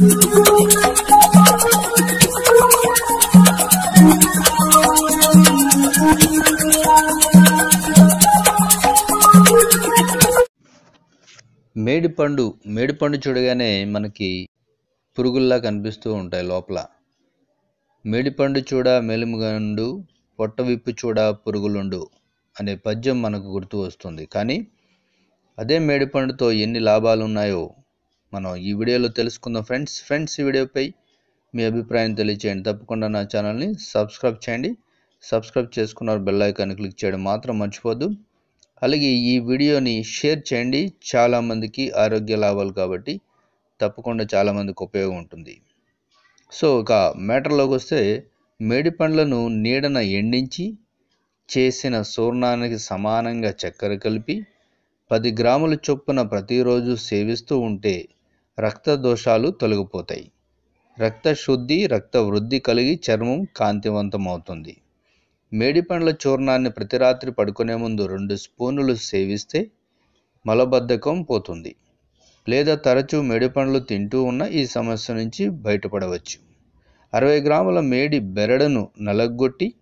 మేడిపండు మేడిపండు చూడగానే మనకి పురుగుల్లా కనిపిస్తూ ఉంటాయి లోపల. మేడిపండు చూడ మెలుముగండు పొట్ట విప్పు చూడ పురుగులుండు అనే పద్యం మనకు గుర్తు వస్తుంది. కానీ అదే మేడిపండుతో ఎన్ని లాభాలు ఉన్నాయో మనం ఈ వీడియోలో తెలుసుకుందాం. ఫ్రెండ్స్ ఫ్రెండ్స్ ఈ వీడియోపై మీ అభిప్రాయం తెలియచేయండి. తప్పకుండా నా ఛానల్ని సబ్స్క్రైబ్ చేయండి. సబ్స్క్రైబ్ చేసుకున్నారు బెల్ ఐకాన్ క్లిక్ చేయడం మాత్రం మర్చిపోద్దు అలాగే ఈ వీడియోని షేర్ చేయండి. చాలామందికి ఆరోగ్య లాభాలు కాబట్టి తప్పకుండా చాలామందికి ఉపయోగం ఉంటుంది. సో ఒక మ్యాటర్లోకి వస్తే మేడి పండ్లను నీడన ఎండించి చేసిన సూర్ణానికి సమానంగా చక్కెర కలిపి పది గ్రాముల చొప్పున ప్రతిరోజు సేవిస్తూ ఉంటే రక్త దోషాలు తొలగిపోతాయి. రక్త శుద్ధి రక్త వృద్ధి కలిగి చర్మం కాంతివంతమవుతుంది. మేడిపండ్ల చూర్ణాన్ని ప్రతి రాత్రి పడుకునే ముందు రెండు స్పూనులు సేవిస్తే మలబద్ధకం పోతుంది. లేదా తరచూ మేడిపండ్లు తింటూ ఉన్న ఈ సమస్య నుంచి బయటపడవచ్చు. అరవై గ్రాముల మేడి బెరడును నలగొట్టి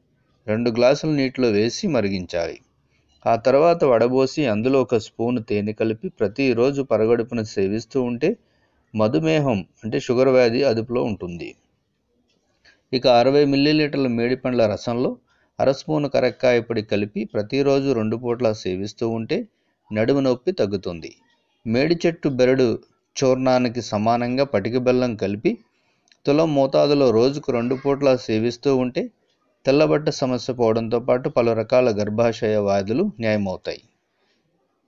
రెండు గ్లాసుల నీటిలో వేసి మరిగించాలి. ఆ తర్వాత వడబోసి అందులో ఒక స్పూను తేనె కలిపి ప్రతిరోజు పరగడుపున సేవిస్తూ ఉంటే మధుమేహం అంటే షుగర్ వ్యాధి అదుపులో ఉంటుంది. ఇక అరవై మిల్లీలీటర్ల మేడిపండ్ల రసంలో అర స్పూను కరక్కాయ పొడి కలిపి ప్రతిరోజు రెండు పూట్ల సేవిస్తూ ఉంటే నడుము నొప్పి తగ్గుతుంది. మేడి చెట్టు బెరడు చూర్ణానికి సమానంగా పటిక బెల్లం కలిపి తులం మోతాదులో రోజుకు రెండు పూట్ల సేవిస్తూ ఉంటే తెల్లబట్ట సమస్య పోవడంతో పాటు పలు రకాల గర్భాశయ వ్యాధులు న్యాయమవుతాయి.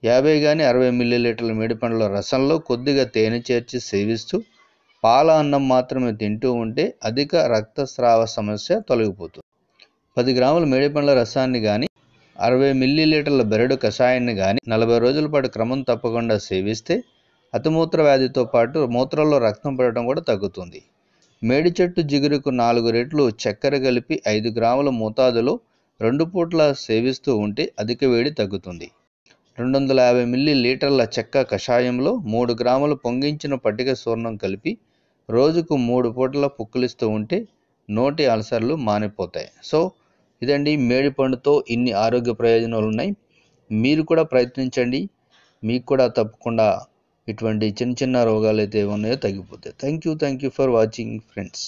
యాభై కానీ అరవై మిల్లీలీటర్ల మేడిపండ్ల రసంలో కొద్దిగా తేనె చేర్చి సేవిస్తూ పాల అన్నం మాత్రమే తింటూ ఉంటే అధిక రక్తస్రావ సమస్య తొలగిపోతుంది. పది గ్రాముల మేడిపండ్ల రసాన్ని కానీ అరవై మిల్లీలీటర్ల బెరడు కషాయాన్ని కానీ నలభై రోజుల పాటు క్రమం తప్పకుండా సేవిస్తే అతిమూత్ర వ్యాధితో పాటు మూత్రంలో రక్తం పడటం కూడా తగ్గుతుంది. మేడి చెట్టు జిగురుకు నాలుగు రెట్లు చక్కెర కలిపి ఐదు గ్రాముల మోతాదులో రెండు పూట్ల సేవిస్తూ ఉంటే అధిక వేడి తగ్గుతుంది. రెండు వందల యాభై మిల్లీ లీటర్ల చెక్క కషాయంలో మూడు గ్రాములు పొంగించిన పట్టిక సూర్ణం కలిపి రోజుకు మూడు పూటల పుక్కిలిస్తూ ఉంటే నోటి అల్సర్లు మానిపోతాయి. సో ఇదండి మేడిపండుతో ఇన్ని ఆరోగ్య ప్రయోజనాలు ఉన్నాయి. మీరు కూడా ప్రయత్నించండి. మీకు కూడా తప్పకుండా ఇటువంటి చిన్న చిన్న రోగాలు అయితే ఉన్నాయో తగ్గిపోతాయి. Thank you thank you for watching friends